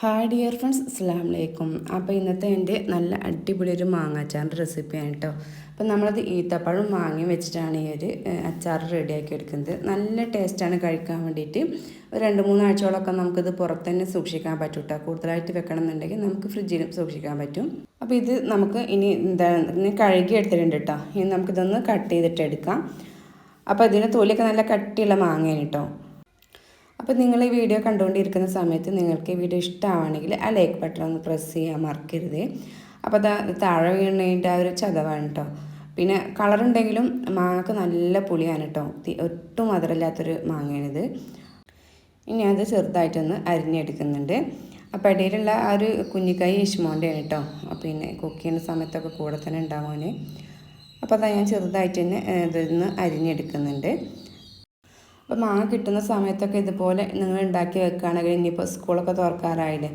Hi dear friends അസ്സാം വലൈക്കും അപ്പോൾ ഇന്നത്തെ എന്റെ നല്ല അടിപൊളി ഒരു മാങ്ങാച്ചാറിന്റെ റെസിപ്പിയാണ് കേട്ടോ അപ്പോൾ നമ്മളത് ഈത്തപ്പഴം വാങ്ങി വെച്ചിട്ടാണ് ഈ ഒരു അച്ചാർ റെഡിയാക്കി എടുക്കുന്നത്. നല്ല ടേസ്റ്റാണ് കഴിക്കാൻ വേണ്ടിയിട്ട്. ഒരു രണ്ട് മൂന്ന് നമുക്കിത് പുറത്ത് തന്നെ സൂക്ഷിക്കാൻ പറ്റും കേട്ടോ കൂടുതലായിട്ട് വെക്കണം എന്നുണ്ടെങ്കിൽ നമുക്ക് ഫ്രിഡ്ജിലും സൂക്ഷിക്കാൻ പറ്റും. അപ്പോൾ ഇത് നമുക്ക് ഇനി എന്താ കഴുകി എടുത്തിട്ടുണ്ട് കേട്ടോ ഇനി നമുക്കിതൊന്ന് കട്ട് ചെയ്തിട്ട് എടുക്കാം. അപ്പോൾ ഇതിന്റെ തൊലിയൊക്കെ നല്ല കട്ടിയുള്ള മാങ്ങയാണ് കേട്ടോ അപ്പോൾ നിങ്ങൾ ഈ വീഡിയോ കണ്ടുകൊണ്ടിരിക്കുന്ന സമയത്ത് നിങ്ങൾക്ക് ഈ വീഡിയോ ഇഷ്ടമാണെങ്കിൽ ആ ലൈക്ക് ബട്ടൺ ഒന്ന് പ്രസ് ചെയ്യാൻ മറക്കരുത്. അപ്പോൾ അതാ താഴെ വീണതിന്റെ ആ ഒരു ചതവാണ് കേട്ടോ പിന്നെ കളറുണ്ടെങ്കിലും മാങ്ങക്ക് നല്ല പുളിയാണ് കേട്ടോ ഒട്ടും മധുരമില്ലാത്തൊരു മാങ്ങയാണിത്. ഇനി അത് ചെറുതായിട്ടൊന്ന് അരിഞ്ഞെടുക്കുന്നുണ്ട്. അപ്പോൾ ഇടയിലുള്ള ആ ഒരു കുഞ്ഞിക്കായി ഇഷ്മോന്റെയാണ് കേട്ടോ പിന്നെ കുക്ക് ചെയ്യുന്ന സമയത്തൊക്കെ കൂടെ തന്നെ ഉണ്ടാവുമോന് അപ്പോൾ അതാ ഞാൻ ചെറുതായിട്ട് തന്നെ ഇതൊന്ന് അരിഞ്ഞെടുക്കുന്നുണ്ട്. അപ്പോൾ മാങ്ങ കിട്ടുന്ന സമയത്തൊക്കെ ഇതുപോലെ നിങ്ങൾ ഉണ്ടാക്കി വെക്കുകയാണെങ്കിൽ ഇനിയിപ്പോൾ സ്കൂളൊക്കെ തുറക്കാറായില്ലേ?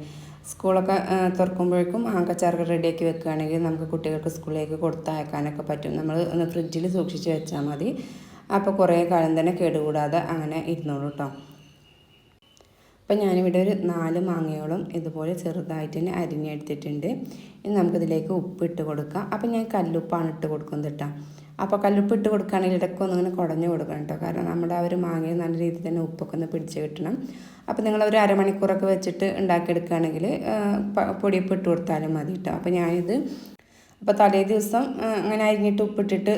സ്കൂളൊക്കെ തുറക്കുമ്പോഴേക്കും മാങ്ങച്ചാറൊക്കെ റെഡിയാക്കി വെക്കുകയാണെങ്കിൽ നമുക്ക് കുട്ടികൾക്ക് സ്കൂളിലേക്ക് കൊടുത്തയക്കാനൊക്കെ പറ്റും. നമ്മൾ ഒന്ന് ഫ്രിഡ്ജിൽ സൂക്ഷിച്ച് വെച്ചാൽ മതി. അപ്പോൾ കുറേ കാലം തന്നെ കേടുകൂടാതെ അങ്ങനെ ഇരുന്നോളൂ കേട്ടോ അപ്പം ഞാനിവിടെ ഒരു നാല് മാങ്ങയോളം ഇതുപോലെ ചെറുതായിട്ട് തന്നെ അരിഞ്ഞെടുത്തിട്ടുണ്ട്. ഇനി നമുക്കിതിലേക്ക് ഉപ്പ് ഇട്ട് കൊടുക്കാം. അപ്പം ഞാൻ കല്ലുപ്പാണ് ഇട്ട് കൊടുക്കുന്നത് കേട്ടോ അപ്പോൾ കല്ലുപ്പ് ഇട്ട് കൊടുക്കുകയാണെങ്കിൽ ഇടയ്ക്ക് ഇങ്ങനെ കുടഞ്ഞു കൊടുക്കണം കേട്ടോ. കാരണം നമ്മുടെ ആ ഒരു മാങ്ങയിൽ നല്ല രീതിയിൽ തന്നെ ഉപ്പൊക്കെ ഒന്ന് പിടിച്ച് കിട്ടണം. അപ്പോൾ നിങ്ങൾ ഒരു അരമണിക്കൂറൊക്കെ വെച്ചിട്ട് ഉണ്ടാക്കിയെടുക്കുകയാണെങ്കിൽ പൊടിയപ്പ് ഇട്ട് കൊടുത്താലും മതി കേട്ടോ. അപ്പോൾ ഞാനിത് അപ്പോൾ തലേ ദിവസം അങ്ങനെ അരിഞ്ഞിട്ട് ഉപ്പിട്ടിട്ട്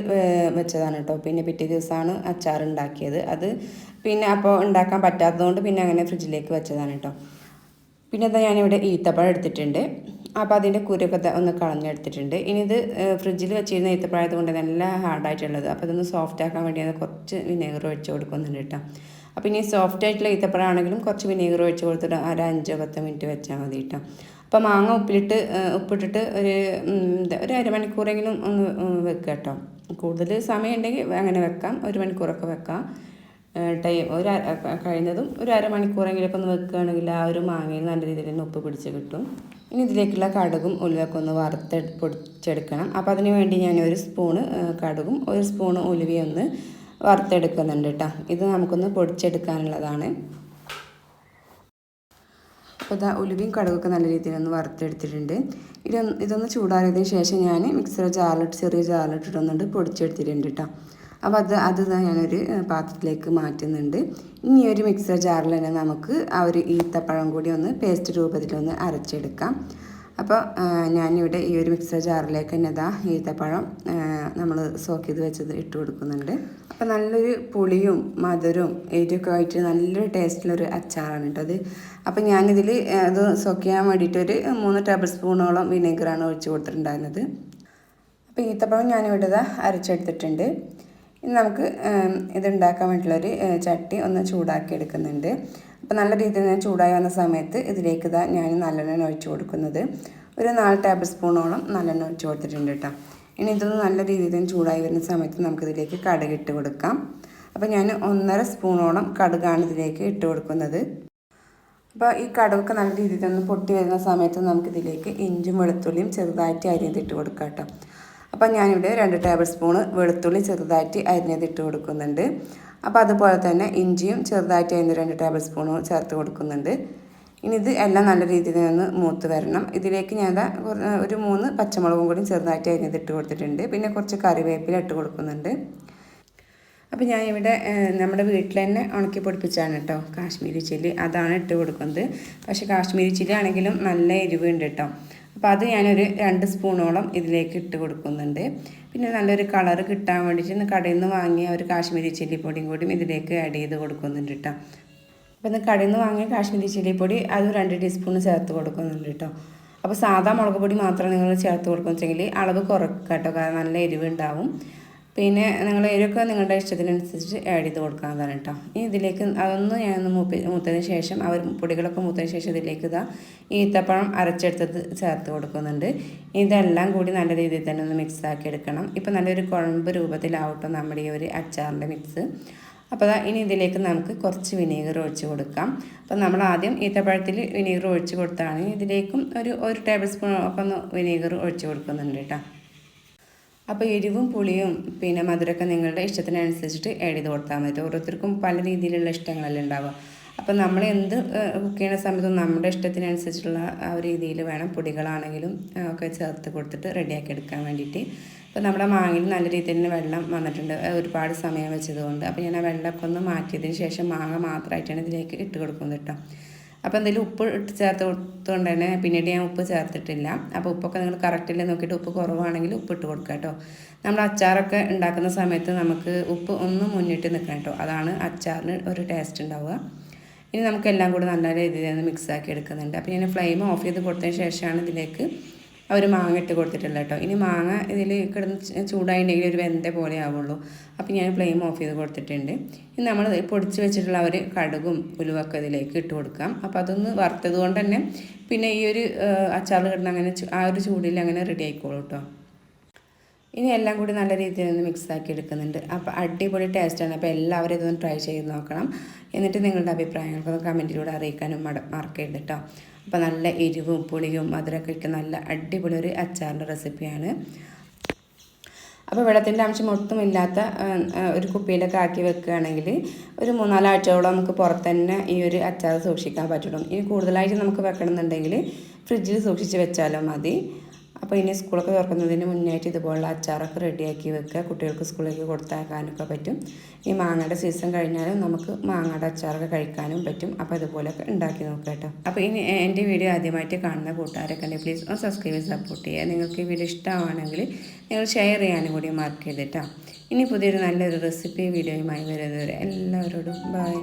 വെച്ചതാണ് കേട്ടോ. പിന്നെ പിറ്റേ ദിവസമാണ് അച്ചാർ ഉണ്ടാക്കിയത്. അത് പിന്നെ അപ്പോൾ ഉണ്ടാക്കാൻ പറ്റാത്തതുകൊണ്ട് പിന്നെ അങ്ങനെ ഫ്രിഡ്ജിലേക്ക് വെച്ചതാണ് കേട്ടോ. പിന്നെ എന്താ ഞാനിവിടെ ഈത്തപ്പഴം എടുത്തിട്ടുണ്ട്. അപ്പോൾ അതിന്റെ കുരൊക്കെ ഒന്ന് കളഞ്ഞെടുത്തിട്ടുണ്ട്. ഇനി ഇത് ഫ്രിഡ്ജിൽ വെച്ചിരുന്ന ഈത്തപ്പഴയത് കൊണ്ട് നല്ല ഹാർഡായിട്ടുള്ളത് അപ്പോൾ ഇതൊന്ന് സോഫ്റ്റ് ആക്കാൻ വേണ്ടി അത് കുറച്ച് വിനേഗർ ഒഴിച്ച് കൊടുക്കുന്നുണ്ട് കേട്ടോ. അപ്പോൾ ഇനി സോഫ്റ്റ് ആയിട്ടുള്ള ഈത്തപ്പഴം ആണെങ്കിലും കുറച്ച് വിനേഗർ ഒഴിച്ച് കൊടുത്തിട്ട് ഒരു അഞ്ചോ പത്തോ മിനിറ്റ് വെച്ചാൽ മതി കേട്ടോ. അപ്പോൾ മാങ്ങ ഉപ്പിലിട്ട് ഉപ്പിട്ടിട്ട് ഒരു ഒരു അരമണിക്കൂറെങ്കിലും ഒന്ന് വെക്കാം വെക്കുക കേട്ടോ. കൂടുതൽ സമയം ഉണ്ടെങ്കിൽ അങ്ങനെ വെക്കാം. ഒരു മണിക്കൂറൊക്കെ വെക്കാം. ടൈം ഒരു അര- ക- കഴിയുന്നതും ഒരു അരമണിക്കൂറെങ്കിലൊക്കെ ഒന്ന് വെക്കുകയാണെങ്കിൽ ആ ഒരു മാങ്ങയിൽ നല്ല രീതിയിൽ തന്നെ ഉപ്പ് പിടിച്ച് കിട്ടും. ഇനി ഇതിലേക്കുള്ള കടുകും ഉലുവൊക്കെ ഒന്ന് വറുത്ത് പൊടിച്ചെടുക്കണം. അപ്പോൾ അതിന് വേണ്ടി ഞാൻ ഒരു സ്പൂണ് കടുകും ഒരു സ്പൂണ് ഉലുവയും ഒന്ന് വറുത്തെടുക്കുന്നുണ്ട് കേട്ടോ ഇത് നമുക്കൊന്ന് പൊടിച്ചെടുക്കാനുള്ളതാണ്. അപ്പോൾ ഇതാ ഉലുവയും കടുകൊക്കെ നല്ല രീതിയിൽ ഒന്ന് വറുത്തെടുത്തിട്ടുണ്ട്. ഇതൊന്ന് ഇതൊന്ന് ചൂടാറിയതിന് ശേഷം ഞാൻ മിക്സർ ജാറിലിട്ട് ചെറിയ ജാറിലിട്ടിട്ടൊന്നുണ്ട് പൊടിച്ചെടുത്തിട്ടുണ്ട് കേട്ടോ അപ്പോൾ അത് അത് ഞാനൊരു പാത്രത്തിലേക്ക് മാറ്റുന്നുണ്ട്. ഇനി ഒരു മിക്സർ ജാറിൽ തന്നെ നമുക്ക് ആ ഒരു ഈത്തപ്പഴം കൂടി ഒന്ന് പേസ്റ്റ് രൂപത്തിലൊന്ന് അരച്ചെടുക്കാം. അപ്പോൾ ഞാനിവിടെ ഈ ഒരു മിക്സർ ജാറിലേക്ക് തന്നെ ഇതാ ഈത്തപ്പഴം നമ്മൾ സോക്ക് ചെയ്ത് വെച്ചത് ഇട്ട് കൊടുക്കുന്നുണ്ട്. അപ്പോൾ നല്ലൊരു പുളിയും മധുരവും എരിയൊക്കെ ആയിട്ട് നല്ലൊരു ടേസ്റ്റിലൊരു അച്ചാറാണ് കേട്ടോ അത് അപ്പോൾ ഞാനിതിൽ അത് സോക്ക് ചെയ്യാൻ വേണ്ടിയിട്ടൊരു മൂന്ന് ടേബിൾ സ്പൂണോളം വിനേഗറാണ് ഒഴിച്ച് കൊടുത്തിട്ടുണ്ടായിരുന്നത്. അപ്പോൾ ഈത്തപ്പഴം ഞാനിവിടെ അരച്ചെടുത്തിട്ടുണ്ട്. ഇനി നമുക്ക് ഇതുണ്ടാക്കാൻ വേണ്ടിയുള്ളൊരു ചട്ടി ഒന്ന് ചൂടാക്കി എടുക്കുന്നുണ്ട് അപ്പോൾ നല്ല രീതിയിൽ ഞാൻ ചൂടായി വന്ന സമയത്ത് ഇതിലേക്ക് ഇതാ ഞാൻ നല്ലെണ്ണ ഒഴിച്ചു കൊടുക്കുന്നത്. ഒരു നാല് ടേബിൾ സ്പൂണോളം നല്ലെണ്ണ ഒഴിച്ചു കൊടുത്തിട്ടുണ്ട് കേട്ടോ. ഇനി ഇതൊന്ന് നല്ല രീതിയിൽ ചൂടായി വരുന്ന സമയത്ത് നമുക്കിതിലേക്ക് കടുക് ഇട്ട് കൊടുക്കാം. അപ്പോൾ ഞാൻ ഒന്നര സ്പൂണോളം കടുകാണ് ഇതിലേക്ക് ഇട്ട് കൊടുക്കുന്നത്. അപ്പോൾ ഈ കടുകൊക്കെ നല്ല രീതിയിൽ ഒന്ന് പൊട്ടി വരുന്ന സമയത്ത് നമുക്കിതിലേക്ക് ഇഞ്ചും വെളുത്തുള്ളിയും ചെറുതായിട്ട് ഇട്ട് കൊടുക്കാം കേട്ടോ. അപ്പോൾ ഞാനിവിടെ രണ്ട് ടേബിൾ സ്പൂണ് വെളുത്തുള്ളി ചെറുതായിട്ട് അരിഞ്ഞതിട്ട് കൊടുക്കുന്നുണ്ട്. അപ്പോൾ അതുപോലെ തന്നെ ഇഞ്ചിയും ചെറുതായിട്ട് അരിഞ്ഞ് രണ്ട് ടേബിൾ സ്പൂണ് ചേർത്ത് കൊടുക്കുന്നുണ്ട്. ഇനി ഇത് എല്ലാം നല്ല രീതിയിൽ നിന്ന് മൂത്ത് വരണം. ഇതിലേക്ക് ഞാൻ ഒരു മൂന്ന് പച്ചമുളകും കൂടി ചെറുതായിട്ട് അരിഞ്ഞതിട്ട് കൊടുത്തിട്ടുണ്ട്. പിന്നെ കുറച്ച് കറിവേപ്പില ഇട്ട് കൊടുക്കുന്നുണ്ട്. അപ്പോൾ ഞാൻ ഇവിടെ നമ്മുടെ വീട്ടിൽ തന്നെ ഉണക്കി പൊടിപ്പിച്ചാണ് കേട്ടോ. കാശ്മീരി ചില്ലി. അതാണ് ഇട്ട് കൊടുക്കുന്നത്. പക്ഷേ കാശ്മീരി ചില്ലി ആണെങ്കിലും നല്ല എരിവുണ്ട് കേട്ടോ. അപ്പോൾ അത് ഞാനൊരു രണ്ട് സ്പൂണോളം ഇതിലേക്ക് ഇട്ട് കൊടുക്കുന്നുണ്ട്. പിന്നെ നല്ലൊരു കളർ കിട്ടാൻ വേണ്ടിയിട്ട് കടയിൽ നിന്ന് വാങ്ങിയ ഒരു കാശ്മീരി ചില്ലി പൊടിയും കൂടിയും ഇതിലേക്ക് ആഡ് ചെയ്ത് കൊടുക്കുന്നുണ്ട് കേട്ടോ. അപ്പോൾ ഇന്ന് കടയിൽ നിന്ന് വാങ്ങിയ കാശ്മീരി ചില്ലി പൊടി അത് രണ്ട് ടീസ്പൂൺ ചേർത്ത് കൊടുക്കുന്നുണ്ട് കേട്ടോ. അപ്പോൾ സാധാ മുളക് പൊടി മാത്രം നിങ്ങൾ ചേർത്ത് കൊടുക്കുന്നെങ്കിൽ അളവ് കുറക്കുക കേട്ടോ കാരണം നല്ല എരിവ് ഉണ്ടാവും പിന്നെ നിങ്ങൾ എരിവൊക്കെ നിങ്ങളുടെ ഇഷ്ടത്തിനനുസരിച്ച് ആഡ് ചെയ്ത് കൊടുക്കാവുന്നതാണ് കേട്ടോ ഇനി ഇതിലേക്ക് അതൊന്ന് ഞാനൊന്ന് മൂപ്പി മൂത്തതിന് ശേഷം അവർ പൊടികളൊക്കെ മൂത്തതിന് ശേഷം ഇതിലേക്ക് ഇതാ ഈത്തപ്പഴം അരച്ചെടുത്തത് ചേർത്ത് കൊടുക്കുന്നുണ്ട്. ഇതെല്ലാം കൂടി നല്ല രീതിയിൽ തന്നെ ഒന്ന് മിക്സ് ആക്കി എടുക്കണം. ഇപ്പം നല്ലൊരു കുഴമ്പ് രൂപത്തിലാവട്ടോ നമ്മുടെ ഈ ഒരു അച്ചാറിന്റെ മിക്സ് അപ്പോൾ അതാ ഇനി ഇതിലേക്ക് നമുക്ക് കുറച്ച് വിനീഗർ ഒഴിച്ച് കൊടുക്കാം. അപ്പോൾ നമ്മൾ ആദ്യം ഈത്തപ്പഴത്തിൽ വിനീഗർ ഒഴിച്ച് കൊടുത്താണ്. ഇതിലേക്കും ഒരു ഒരു ടേബിൾ സ്പൂൺ ഒക്കെ ഒന്ന് വിനീഗർ ഒഴിച്ച് കൊടുക്കുന്നുണ്ട് കേട്ടോ അപ്പോൾ എരിവും പുളിയും പിന്നെ മധുരമൊക്കെ നിങ്ങളുടെ ഇഷ്ടത്തിനനുസരിച്ചിട്ട് ആഡ് ചെയ്ത് കൊടുത്താൽ മതി. ഓരോരുത്തർക്കും പല രീതിയിലുള്ള ഇഷ്ടങ്ങളല്ലേ ഉണ്ടാവുക. അപ്പോൾ നമ്മൾ എന്ത് കുക്ക് ചെയ്യുന്ന സമയത്തും നമ്മുടെ ഇഷ്ടത്തിനനുസരിച്ചുള്ള ആ ഒരു രീതിയിൽ വേണം പൊടികളാണെങ്കിലും ഒക്കെ ചേർത്ത് കൊടുത്തിട്ട് റെഡിയാക്കി എടുക്കാൻ വേണ്ടിയിട്ട്. അപ്പോൾ നമ്മുടെ മാങ്ങയിൽ നല്ല രീതിയിൽ തന്നെ വെള്ളം വന്നിട്ടുണ്ട്. ഒരുപാട് സമയം വെച്ചതുകൊണ്ട്. അപ്പോൾ ഞാൻ ആ വെള്ളമൊക്കെ ഒന്ന് മാറ്റിയതിന് ശേഷം മാങ്ങ മാത്രമായിട്ടാണ് ഇതിലേക്ക് ഇട്ട് കൊടുക്കുന്നത് കേട്ടോ. അപ്പോൾ എന്തെങ്കിലും ഉപ്പ് ഇട്ട് ചേർത്ത് കൊടുത്തുകൊണ്ട് തന്നെ പിന്നീട് ഞാൻ ഉപ്പ് ചേർത്തിട്ടില്ല. അപ്പോൾ ഉപ്പൊക്കെ നിങ്ങൾ കറക്റ്റില്ല നോക്കിയിട്ട് ഉപ്പ് കുറവാണെങ്കിൽ ഉപ്പ് ഇട്ട് കൊടുക്കുക കേട്ടോ. നമ്മൾ അച്ചാറൊക്കെ ഉണ്ടാക്കുന്ന സമയത്ത് നമുക്ക് ഉപ്പ് ഒന്ന് മുന്നിട്ട് നിൽക്കണം കേട്ടോ. അതാണ് അച്ചാറിന് ഒരു ടേസ്റ്റ് ഉണ്ടാവുക. ഇനി നമുക്ക് എല്ലാം കൂടി നല്ല രീതിയിൽ ഒന്ന് മിക്സ് ആക്കി എടുക്കുന്നുണ്ട്. അപ്പോൾ ഞാൻ ഫ്ലെയിം ഓഫ് ചെയ്ത് കൊടുത്തതിന് ശേഷമാണ് ഇതിലേക്ക് ഒരു മാങ്ങ ഇട്ട് കൊടുത്തിട്ടില്ല കേട്ടോ ഇനി മാങ്ങ ഇതിൽ കിടന്ന് ചൂടായിട്ടുണ്ടെങ്കിൽ ഒരു വെന്ത പോലെ ആവുള്ളൂ. അപ്പോൾ ഞാൻ ഫ്ലെയിം ഓഫ് ചെയ്ത് കൊടുത്തിട്ടുണ്ട്. ഇനി നമ്മൾ പൊടിച്ച് വെച്ചിട്ടുള്ള ഒരു കടുകും ഉലുവൊക്കെ ഇതിലേക്ക് ഇട്ട് കൊടുക്കാം. അപ്പോൾ അതൊന്ന് വറുത്തത് കൊണ്ട് തന്നെ പിന്നെ ഈ ഒരു അച്ചാർ കിടന്ന് അങ്ങനെ ആ ഒരു ചൂടിൽ അങ്ങനെ റെഡി ആയിക്കോളൂ കേട്ടോ ഇനി എല്ലാം കൂടി നല്ല രീതിയിൽ ഒന്ന് മിക്സാക്കി എടുക്കുന്നുണ്ട്. അപ്പോൾ അടിപൊളി ടേസ്റ്റാണ് അപ്പോൾ എല്ലാവരും ഇതൊന്ന് ട്രൈ ചെയ്ത് നോക്കണം. എന്നിട്ട് നിങ്ങളുടെ അഭിപ്രായങ്ങൾക്കൊന്ന് കമന്റിലൂടെ അറിയിക്കാനും മറക്കരുത് കേട്ടോ അപ്പോൾ നല്ല എരിവും പുളിയും മധുരമൊക്കെ നല്ല അടിപൊളി ഒരു അച്ചാറിന്റെ റെസിപ്പിയാണ് അപ്പോൾ വെള്ളത്തിന്റെ അംശം ഒട്ടും ഇല്ലാത്ത ഒരു കുപ്പിയിലൊക്കെ ആക്കി വെക്കുകയാണെങ്കിൽ ഒരു മൂന്നാലാഴ്ചയോളം നമുക്ക് പുറത്ത് തന്നെ ഈ ഒരു അച്ചാർ സൂക്ഷിക്കാൻ പറ്റുള്ളൂ ഇനി കൂടുതലായിട്ട് നമുക്ക് വെക്കണമെന്നുണ്ടെങ്കിൽ ഫ്രിഡ്ജിൽ സൂക്ഷിച്ച് വെച്ചാലും മതി. അപ്പോൾ ഇനി സ്കൂളൊക്കെ തുറക്കുന്നതിന് മുന്നായിട്ട് ഇതുപോലുള്ള അച്ചാറൊക്കെ റെഡിയാക്കി വെക്കുക. കുട്ടികൾക്ക് സ്കൂളിലേക്ക് കൊടുത്താക്കാനൊക്കെ പറ്റും. ഈ മാങ്ങയുടെ സീസൺ കഴിഞ്ഞാലും നമുക്ക് മാങ്ങയുടെ അച്ചാറൊക്കെ കഴിക്കാനും പറ്റും. അപ്പോൾ ഇതുപോലെയൊക്കെ ഉണ്ടാക്കി നോക്കുക കേട്ടോ. അപ്പോൾ ഇനി എന്റെ വീഡിയോ ആദ്യമായിട്ട് കാണുന്ന കൂട്ടുകാരൊക്കെ ഉണ്ടെങ്കിൽ പ്ലീസ് ഒന്ന് സബ്സ്ക്രൈബ് ചെയ്ത് സപ്പോർട്ട് ചെയ്യുക. നിങ്ങൾക്ക് ഈ വീഡിയോ ഇഷ്ടമാണെങ്കിൽ നിങ്ങൾ ഷെയർ ചെയ്യാനും കൂടി മാർക്ക് ചെയ്തിട്ടോ. ഇനി പുതിയൊരു നല്ലൊരു റെസിപ്പി വീഡിയോയുമായി വരുന്നവരെ എല്ലാവരോടും ബൈ